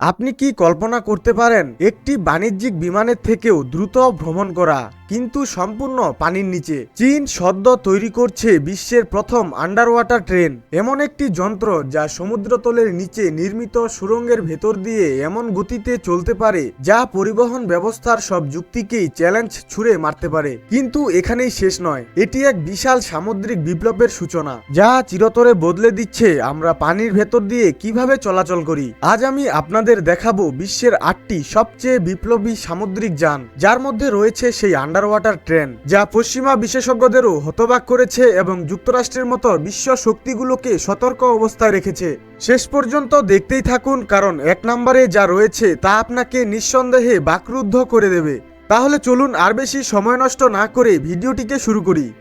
আপনি কি কল্পনা করতে পারেন একটি বাণিজ্যিক বিমানের থেকেও দ্রুত ভ্রমণ করা? কিন্তু সম্পূর্ণ পানির নিচে। চীন সদ্য তৈরি করছে বিশ্বের প্রথম আন্ডার ওয়াটার ট্রেন এমন একটি যন্ত্র যা সমুদ্রতলের নিচে নির্মিত সুড়ঙ্গের ভেতর দিয়ে এমন গতিতে চলতে পারে, যা পরিবহন ব্যবস্থার সব যুক্তিকেই চ্যালেঞ্জ ছুঁড়ে মারতে পারে। কিন্তু এখানেই শেষ নয়, এটি এক বিশাল সামুদ্রিক বিপ্লবের সূচনা, যা চিরতরে বদলে দিচ্ছে আমরা পানির ভেতর দিয়ে কীভাবে চলাচল করি। আজ আমি আপনাদের দেখাবো বিশ্বের আটটি সবচেয়ে বিপ্লবী সামুদ্রিক যান, যার মধ্যে রয়েছে সেই আন্ডার ওয়াটার ট্রেন যা পশ্চিমা বিশেষজ্ঞদেরও হতবাক করেছে এবং যুক্তরাষ্ট্রের মতো বিশ্ব শক্তিগুলোকে সতর্ক অবস্থায় রেখেছে। শেষ পর্যন্ত দেখতেই থাকুন, কারণ এক নম্বরে যা রয়েছে তা আপনাকে নিঃসন্দেহে বাকরুদ্ধ করে দেবে। তাহলে চলুন আর বেশি সময় নষ্ট না করে ভিডিওটিকে শুরু করি।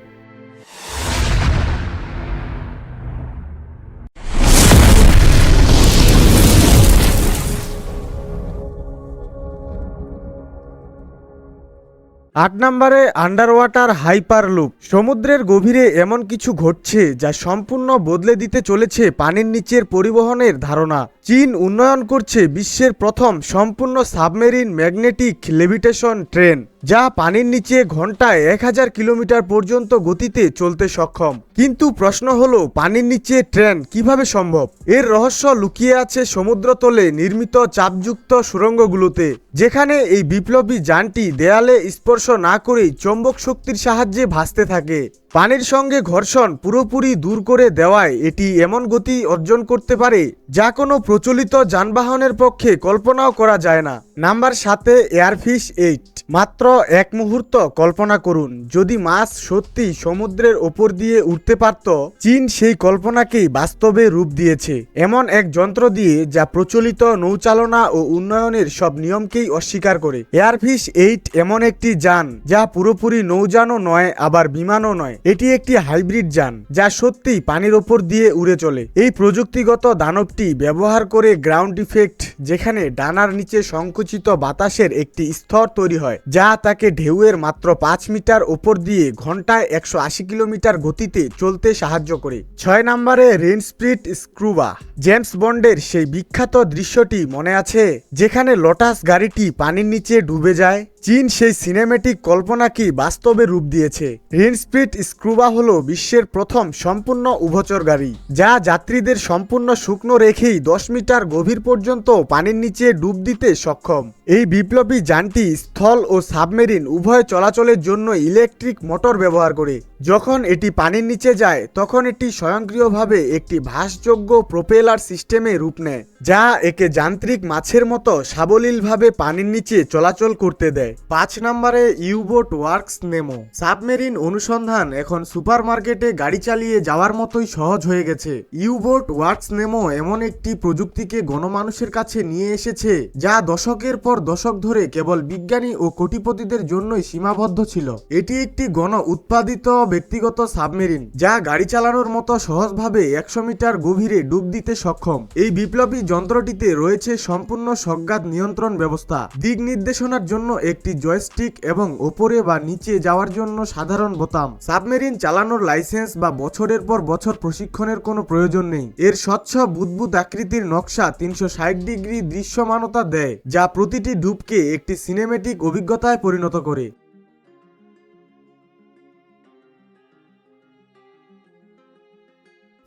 আট নম্বরে আন্ডার ওয়াটার হাইপার লুপ সমুদ্রের গভীরে এমন কিছু ঘটছে যা সম্পূর্ণ বদলে দিতে চলেছে পানির নিচের পরিবহনের ধারণা। চীন উন্নয়ন করছে বিশ্বের প্রথম সম্পূর্ণ সাবমেরিন ম্যাগনেটিক লেভিটেশন ট্রেন। যা পানির নিচে ঘন্টায় এক হাজার কিলোমিটার পর্যন্ত গতিতে চলতে সক্ষম। কিন্তু প্রশ্ন হল, পানির নিচে ট্রেন কীভাবে সম্ভব? এর রহস্য লুকিয়ে আছে সমুদ্রতলে নির্মিত চাপযুক্ত সুড়ঙ্গগুলোতে যেখানে এই বিপ্লবী যানটি দেয়ালে স্পর্শ না করেই চম্বক শক্তির সাহায্যে ভাসতে থাকে। পানির সঙ্গে ঘর্ষণ পুরোপুরি দূর করে দেওয়ায় এটি এমন গতি অর্জন করতে পারে যা কোনো প্রচলিত যানবাহনের পক্ষে কল্পনাও করা যায় না। নাম্বার সাতে, এয়ারফিশ এইট। মাত্র এক মুহূর্ত কল্পনা করুন, যদি মাছ সত্যি সমুদ্রের ওপর দিয়ে উঠতে পারত, চীন সেই কল্পনাকেই বাস্তবে রূপ দিয়েছে। এমন এক যন্ত্র দিয়ে যা প্রচলিত নৌচালনা ও উন্নয়নের সব নিয়মকেই অস্বীকার করে। এয়ারফিশ এইট এমন একটি যান, যা পুরোপুরি নৌযানও নয়, আবার বিমানও নয়। এটি একটি হাইব্রিড যান, যা সত্যিই পানির ওপর দিয়ে উড়ে চলে। এই প্রযুক্তিগত দানবটি ব্যবহার করে গ্রাউন্ড ইফেক্ট, যেখানে ডানার নিচে সংকুচিত বাতাসের একটি স্তর তৈরি হয়, যা তাকে ঢেউয়ের মাত্র পাঁচ মিটার ওপর দিয়ে ঘন্টায় একশো আশি কিলোমিটার গতিতে চলতে সাহায্য করে। ছয় নম্বরে রেন স্প্রিট স্ক্রুবা। জেমস বন্ডের সেই বিখ্যাত দৃশ্যটি মনে আছে, যেখানে লটাস গাড়িটি পানির নিচে ডুবে যায়। চীন সেই সিনেমেটিক কল্পনাকেই বাস্তবে রূপ দিয়েছে। রেনস্পিড স্ক্রুবা হলো বিশ্বের প্রথম সম্পূর্ণ উভচর গাড়ি, যা যাত্রীদের সম্পূর্ণ শুকনো রেখেই দশ মিটার গভীর পর্যন্ত পানির নিচে ডুব দিতে সক্ষম। এই বিপ্লবী যানটি স্থল ও সাবমেরিন উভয় চলাচলের জন্য ইলেকট্রিক মোটর ব্যবহার করে। যখন এটি পানির নিচে যায়, তখন এটি স্বয়ংক্রিয়ভাবে একটি ভাসযোগ্য প্রোপেলার সিস্টেমে রূপ নেয়, যা একে যান্ত্রিক মাছের মতো সাবলীলভাবে পানির নিচে চলাচল করতে দেয়। পাঁচ নম্বরে ইউবোট ওয়ার্কস নেমো। সাবমেরিন অনুসন্ধান এখন সুপার মার্কেটে গাড়ি চালিয়ে যাওয়ার মতোই সহজ হয়ে গেছে। ইউবোট ওয়ার্কস নেমো এমন একটি প্রযুক্তিকে গণমানুষের কাছে নিয়ে এসেছে, যা দশকের পর দশক ধরে কেবল বিজ্ঞানী ও কোটিপতিদের জন্যই সীমাবদ্ধ ছিল। এটি একটি গণ উৎপাদিত ব্যক্তিগত সাবমেরিন, যা গাড়ি চালানোর মতো সহজভাবে একশো মিটার গভীরে ডুব দিতে সক্ষম। এই বিপ্লবী যন্ত্রটিতে রয়েছে সম্পূর্ণ সজ্ঞাত নিয়ন্ত্রণ ব্যবস্থা। দিক নির্দেশনার জন্য একটি জয়স্টিক এবং ওপরে বা নিচে যাওয়ার জন্য সাধারণ বোতাম। সাবমেরিন চালানোর লাইসেন্স বা বছরের পর বছর প্রশিক্ষণের কোনো প্রয়োজন নেই। এর স্বচ্ছ, বুদবুদ আকৃতির নকশা তিনশো ষাট ডিগ্রি দৃশ্যমানতা দেয়, যা প্রতিটি ডুবকে একটি সিনেমেটিক অভিজ্ঞতায় পরিণত করে।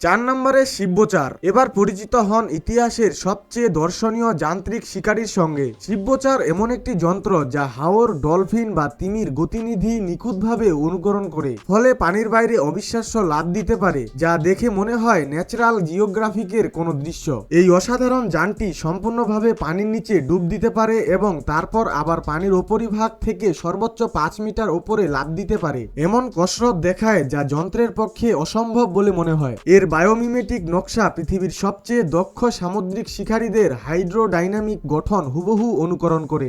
চার নম্বরে শিব্যচার এবার পরিচিত হন ইতিহাসের সবচেয়ে দর্শনীয় যান্ত্রিক শিকারীর সঙ্গে। শিব্যচার এমন একটি যন্ত্র যা হাওর, ডলফিন বা তিমির গতিনিধি নিখুঁতভাবে অনুকরণ করে। ফলে পানির বাইরে অবিশ্বাস্য লাভ দিতে পারে, যা দেখে মনে হয় ন্যাচারাল জিওগ্রাফিকের কোনো দৃশ্য। এই অসাধারণ যানটি সম্পূর্ণভাবে পানির নিচে ডুব দিতে পারে এবং তারপর আবার পানির ওপরিভাগ থেকে সর্বোচ্চ পাঁচ মিটার ওপরে লাভ দিতে পারে। এমন কসরত দেখায় যা যন্ত্রের পক্ষে অসম্ভব বলে মনে হয়। এর বায়োমিমেটিক নকশা পৃথিবীর সবচেয়ে দক্ষ সামুদ্রিক শিকারীদের হাইড্রোডাইনামিক গঠন হুবহু অনুকরণ করে।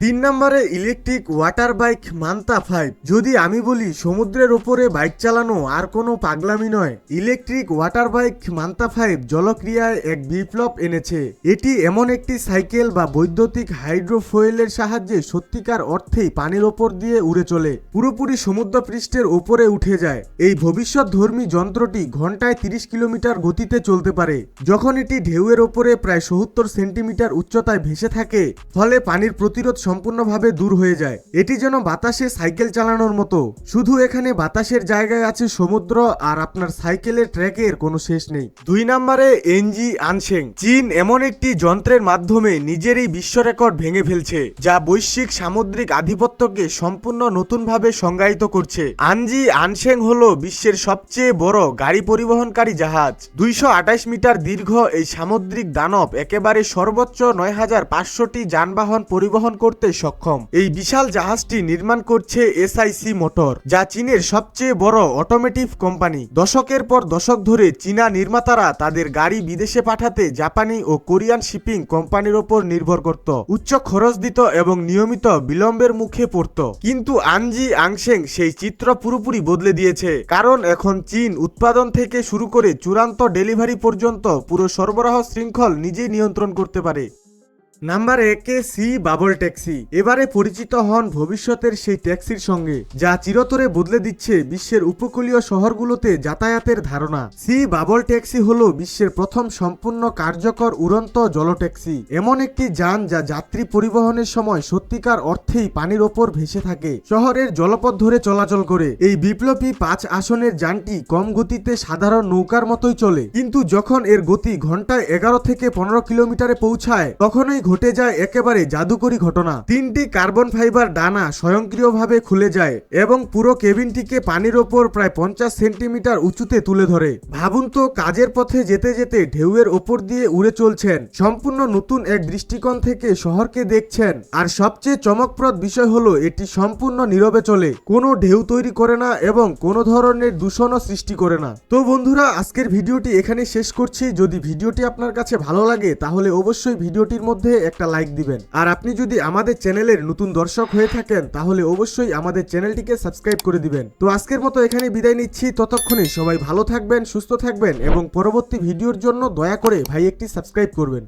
তিন নম্বরে electric water bike Manta five যদি আমি বলি সমুদ্রের ওপরে বাইক চালানো আর কোনো পাগলামি নয় electric water bike Manta five জলক্রিয়ায় এক বিপ্লব এনেছে। এটি এমন একটি সাইকেল বা বৈদ্যুতিক হাইড্রোফোয়েলের সাহায্যে সত্যিকার অর্থেই পানির ওপর দিয়ে উড়ে চলে, পুরোপুরি সমুদ্র পৃষ্ঠের ওপরে উঠে যায়। এই ভবিষ্যৎ ধর্মী যন্ত্রটি ঘন্টায় তিরিশ কিলোমিটার গতিতে চলতে পারে। যখন এটি ঢেউয়ের ওপরে প্রায় সত্তর সেন্টিমিটার উচ্চতায় ভেসে থাকে, ফলে পানির প্রতিরোধ সম্পূর্ণভাবে দূর হয়ে যায়। এটি যেন বাতাসে সাইকেল চালানোর মতো। শুধু এখানে বাতাসের জায়গায় আছে সমুদ্র আর আপনার সাইকেলের ট্র্যাকের কোনো শেষ নেই। দুই নম্বরে এনজি আনসেং। চীন এমন একটি যন্ত্রের মাধ্যমে নিজেরই বিশ্ব রেকর্ড ভেঙে ফেলছে, যা বৈশ্বিক সামুদ্রিক আধিপত্যকে সম্পূর্ণ নতুনভাবে সংজ্ঞায়িত করছে। আনজি আনসেং হল বিশ্বের সবচেয়ে বড় গাড়ি পরিবহনকারী জাহাজ। দুইশ আঠাশ মিটার দীর্ঘ এই সামুদ্রিক দানব একেবারে সর্বোচ্চ নয় হাজার পাঁচশোটি যানবাহন পরিবহন করতে সক্ষম। এই বিশাল জাহাজটি নির্মাণ করছে এসআইসি মোটর, যা চীনের সবচেয়ে বড় অটোমেটিভ কোম্পানি দশকের পর দশক ধরে চীনা নির্মাতারা তাদের গাড়ি বিদেশে পাঠাতে জাপানি ও কোরিয়ান শিপিং কোম্পানির ওপর নির্ভর করত। উচ্চ খরচ দিত এবং নিয়মিত বিলম্বের মুখে পড়ত। কিন্তু আনজি আংশেং সেই চিত্র পুরোপুরি বদলে দিয়েছে। কারণ এখন চীন উৎপাদন থেকে শুরু করে চূড়ান্ত ডেলিভারি পর্যন্ত পুরো সরবরাহ শৃঙ্খল নিজেই নিয়ন্ত্রণ করতে পারে। নাম্বার একে সি, বাবল ট্যাক্সি। এবারে পরিচিত হন ভবিষ্যতের সেই ট্যাক্সির সঙ্গে, যা চিরতরে বদলে দিচ্ছে বিশ্বের উপকূলীয় শহরগুলোতে যাতায়াতের ধারণা। সি, বাবল ট্যাক্সি হলো বিশ্বের প্রথম সম্পূর্ণ কার্যকর উড়ন্ত জলট্যাক্সি এমন একটি যান যা যাত্রী পরিবহনের সময় সত্যিকার অর্থেই পানির ওপর ভেসে থাকে, শহরের জলপথ ধরে চলাচল করে। এই বিপ্লবী পাঁচ আসনের যানটি কম গতিতে সাধারণ নৌকার মতোই চলে, কিন্তু যখন এর গতি ঘন্টায় এগারো থেকে পনেরো কিলোমিটারে পৌঁছায়, তখনই ঘটে যায় একেবারে জাদুকরী ঘটনা। তিনটি কার্বন ফাইবার ডানা স্বয়ংক্রিয়ভাবে খুলে যায় এবং পুরো কেবিনটিকে পানির ওপর প্রায় পঞ্চাশ সেন্টিমিটার উঁচুতে তুলে ধরে। ভাবুন তো, কাজের পথে যেতে যেতে ঢেউয়ের ওপর দিয়ে উড়ে চলছেন। সম্পূর্ণ নতুন এক দৃষ্টিকোণ থেকে শহরকে দেখছেন। আর সবচেয়ে চমকপ্রদ বিষয় হলো, এটি সম্পূর্ণ নীরবে চলে। কোনো ঢেউ তৈরি করে না এবং কোনো ধরনের দূষণও সৃষ্টি করে না। তো বন্ধুরা, আজকের ভিডিওটি এখানে শেষ করছি। যদি ভিডিওটি আপনার কাছে ভালো লাগে, তাহলে অবশ্যই ভিডিওটির মধ্যে একটা লাইক দিবেন। আর আপনি যদি আমাদের চ্যানেলের নতুন দর্শক হয়ে থাকেন, তাহলে অবশ্যই আমাদের চ্যানেলটিকে সাবস্ক্রাইব করে দিবেন। তো আজকের মতো এখানে বিদায় নিচ্ছি। ততক্ষণে সবাই ভালো থাকবেন, সুস্থ থাকবেন এবং পরবর্তী ভিডিওর জন্য দয়া করে ভাই একটি সাবস্ক্রাইব করবেন।